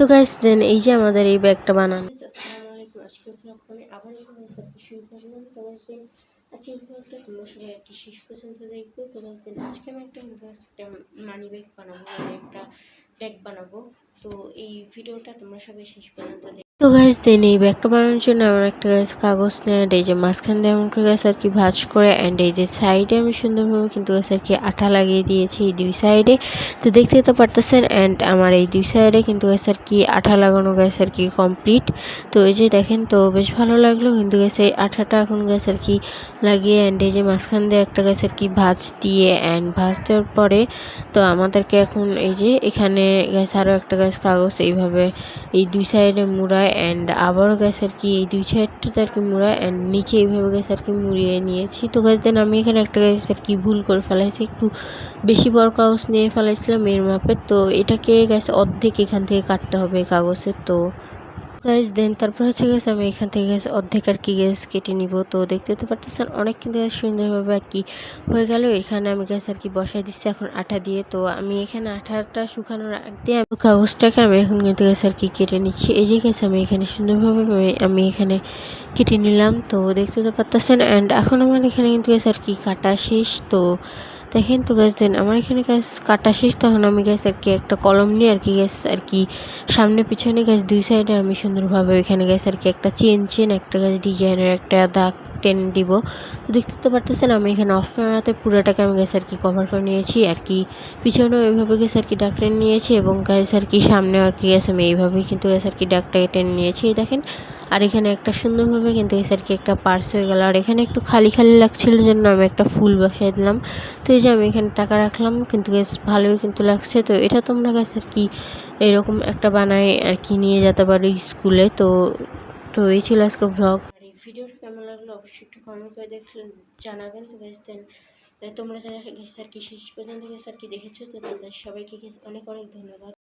তো গাইস দেন এই যে আমাদের এই ব্যাগটা বানানো। আজকের তোমরা সবাই শেষ পর্যন্ত দেখবে। দিন আজকে আমি একটা একটা মানি ব্যাগ বানাবো মানে একটা ব্যাগ বানাবো। তো এই ভিডিওটা তোমরা সবাই শেষ পর্যন্ত তো গাইস দেন এই ব্যাগটা বানানোর জন্য আমার একটা গাছ কাগজ নেয় এই যে মাঝখান দিয়ে এমন করে গাছ আর কি ভাজ করে অ্যান্ড এই যে সাইডে আমি সুন্দরভাবে কিন্তু গাছ আর কি আঠা লাগিয়ে দিয়েছি এই দুই সাইডে তো দেখতে তো পারতেছেন অ্যান্ড আমার এই দুই সাইডে কিন্তু গাছ আর কি আঠা লাগানো গাছ আর কি কমপ্লিট তো এই যে দেখেন, তো বেশ ভালো লাগল কিন্তু গাছ এই আঠাটা এখন গাছ আর কি লাগিয়ে অ্যান্ড এই যে মাঝখান দিয়ে একটা গাছ আর কি ভাজ দিয়ে অ্যান্ড ভাজ দেওয়ার পরে তো আমাদেরকে এখন এই যে এখানে গাছ আরও একটা গাছ কাগজ এইভাবে এই দুই সাইডে মুড়ায় অ্যান্ড আবারও গ্যাস আর কি এই দুই সাইডটাতে আর কি মুড়ায় অ্যান্ড নিচে এইভাবে গ্যাস আর কি মুড়িয়ে নিয়েছি। তো গ্যাস দেন আমি এখানে একটা গ্যাস আর কি ভুল করে ফেলাইছি, একটু বেশি বড় কাগজ নিয়ে ফেলাইছিলাম এর মাপের। তো এটাকে গ্যাস অর্ধেক এখান থেকে কাটতে হবে কাগজের তো গাইজ দেন তারপর হচ্ছে গেছে আমি এখান থেকে গেছে অর্ধেক আর কি গ্যাস কেটে নিব। তো দেখতে তো পারতেছেন, অনেক কিন্তু সুন্দরভাবে আর কি হয়ে গেল। এখানে আমি গ্যাস আর কি বসাই দিচ্ছি এখন আঠা দিয়ে। তো আমি এখানে আঠাটা শুকানোর আগ দিয়ে আমি কাগজটাকে আমি এখন কিন্তু গ্যাস আর কি কেটে নিচ্ছি। এই যে গ্যাস আমি এখানে সুন্দরভাবে আমি- এখানে কেটে নিলাম। তো দেখতে তো পারতেছেন অ্যান্ড এখন আমার এখানে কিন্তু গ্যাস আর কি কাটা শেষ। তো দেখেন তো গ্যাস দেন আমার এখানে গ্যাস কাটা শেষ। তখন আমি গ্যাস আর কি একটা কলম নিয়ে আর কি গ্যাস আর কি সামনে পিছনে গ্যাস দুই সাইডে আমি সুন্দরভাবে ওইখানে গেছে আর কি। একটা চেন চেন একটা গাছ ডিজাইনের একটা দাগ। টেনে দিব। তো দেখতে তো পারতেছেন, আমি এখানে অফ ক্যামেরাতে পুরোটাকে আমি গ্যাস আর কি কভার করে নিয়েছি, আর কি পিছনেও এইভাবে গ্যাস আর কি ডাক টেনে নিয়েছি এবং গ্যাস আর কি সামনে আর কি গ্যাস আমি এইভাবেই কিন্তু গ্যাস আর কি ডাকটাকে টেনে নিয়েছি, এই দেখেন। আর এখানে একটা সুন্দরভাবে কিন্তু গ্যাস আর কি একটা পার্স হয়ে গেল, আর এখানে একটু খালি খালি লাগছিল জন্য আমি একটা ফুল বসাই দিলাম। তো এই যে আমি এখানে টাকা রাখলাম, কিন্তু গ্যাস ভালোই কিন্তু লাগছে। তো এটা তোমরা গ্যাস আর কি এরকম একটা বানায় আর কি নিয়ে যেতে পারো স্কুলে। তো তো এই ছিল আজকের ভ্লগ আর এই ভিডিওটা কেমন লাগল কমেন্ট করে দেখ জানাবেন। তো গেছ দেন তোমরা যারা আর কি শেষ পর্যন্ত আর কি দেখেছ? তো তাদের সবাইকে গেছে অনেক অনেক ধন্যবাদ।